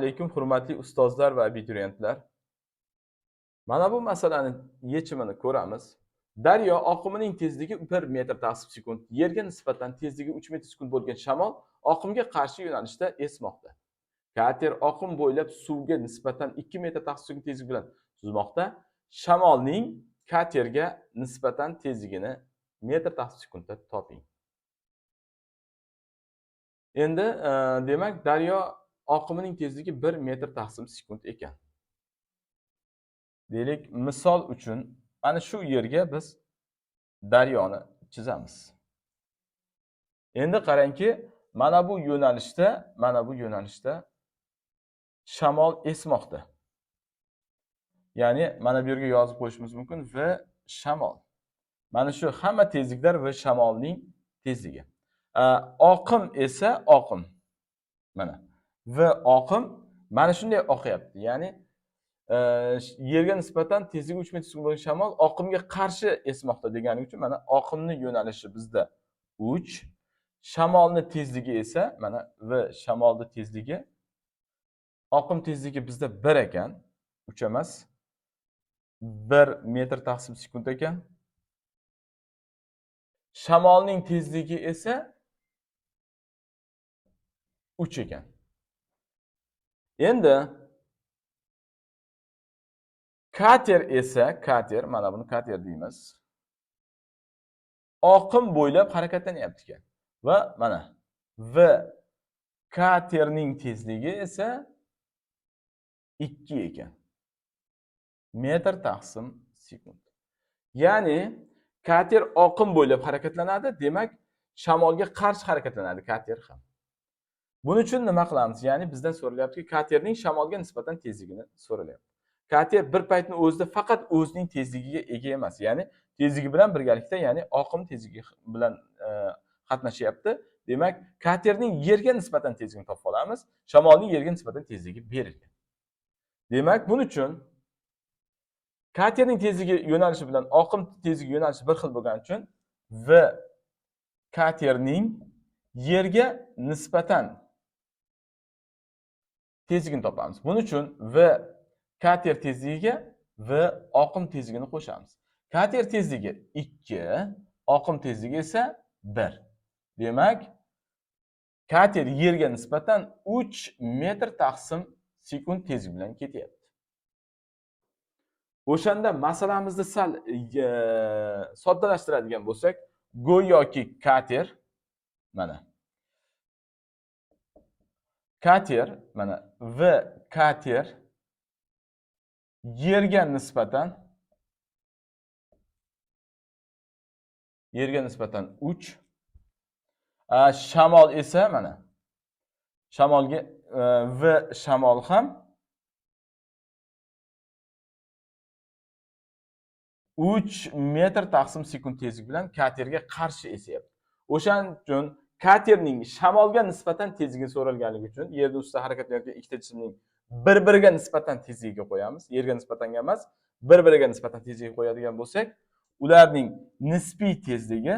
alaykum hurmatli ustozlar va abituriyentlar. Mana bu masalani yechimini ko'ramiz. Daryo oqimining tezligi 1 metr tasib sekund, yerga nisbatan tezligi 3 metr sekund bo'lgan shamol oqimga qarshi yo'nalishda esmoqda. Kater oqim bo'ylab suvga nisbatan 2 metr tasib sekund tezlik bilan suzmoqda. Shamolning katerga nisbatan tezligini metr tasib sekundda toping. Endi e, demak daryo oqimining tezligi 1 metr taqsim sekund ekan. Deylik, misol uchun mana shu yerga biz daryoni chizamiz. Endi qarangki, mana bu yo'nalishda, mana bu yo'nalishda shamol esmoqda. Ya'ni mana bu yerga yozib qo'yishimiz mumkin v shamol. Mana shu hamma tezliklar v shamolning tezligi. Oqim esa oqim. Mana. V oqim mana shunday oqyapti. Ya'ni e, yerga nisbatan tezligi 3 metr sekund bo'lgan shamol oqimga qarshi esmoqda degani uchun mana oqimni yo'nalishi bizda 3, shamolni tezligi esa mana v shamolni tezligi oqim tezligi bizda 1 ekan, 3 emas. 1 metr taqsim sekund ekan. Shamolning tezligi esa 3 ekan. Endi kater esa, kater, mana buni kater deymiz. Oqim bo'ylab harakatlanyapti ekan. Va mana v katerning tezligi esa 2 ekan. Metr taqsim sekund. Ya'ni kater oqim bo'ylab harakatlanadi, demak shamolga qarshi harakatlanadi kater ham. Buning uchun nima qilamiz? Ya'ni bizdan so'ralyaptiki, katerning shamolga nisbatan tezligini so'ralyapti. Kater bir paytni o'zida faqat o'zining tezligiga ega emas, ya'ni tezligi bilan birgalikda, ya'ni oqim tezligi bilan e, qatnashyapti. Demak, katerning yerga nisbatan tezligini topib olamiz. Shamolning yerga nisbatan tezligi berilgan. Demak, buning uchun katerning tezligi yo'nalishi bilan oqim tezligi yo'nalishi bir xil bo'lgani uchun v katerning yerga nisbatan tezligini topamiz. Buning uchun v kater tezligiga v oqim tezligini qo'shamiz. Kater tezligi 2, oqim tezligi esa 1. Demak, kater yerga nisbatan 3 metr taqsim sekund tezlik bilan ketyapti. O'shanda masalamizni sal e, soddalashtiradigan bo'lsak, go'yoki kater mana kater mana v kater yerga nisbatan yerga nisbatan 3 shamol esa mana shamolga e, v shamol ham 3 metr taqsim sekund tezlik bilan katerga qarshi esyapti. O'shaning uchun katerning shamolga nisbatan tezligi so'ralganligi uchun yerni ustida harakatlanayotgan ikkita jismning bir-biriga nisbatan tezligiga qo'yamiz. Yerga nisbatan emas, bir-biriga nisbatan tezligiga qo'yadigan bo'lsak, ularning nisbiy tezligi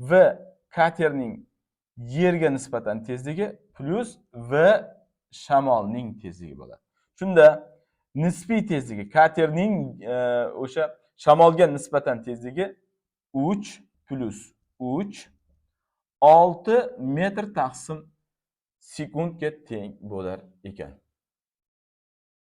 v katerning yerga nisbatan tezligi plyus v shamolning tezligi bo'ladi. Shunda nisbiy tezligi katerning e, o'sha shamolga nisbatan tezligi 3 plyus 3 6 metr taqsim sekundga teng bo'lar ekan.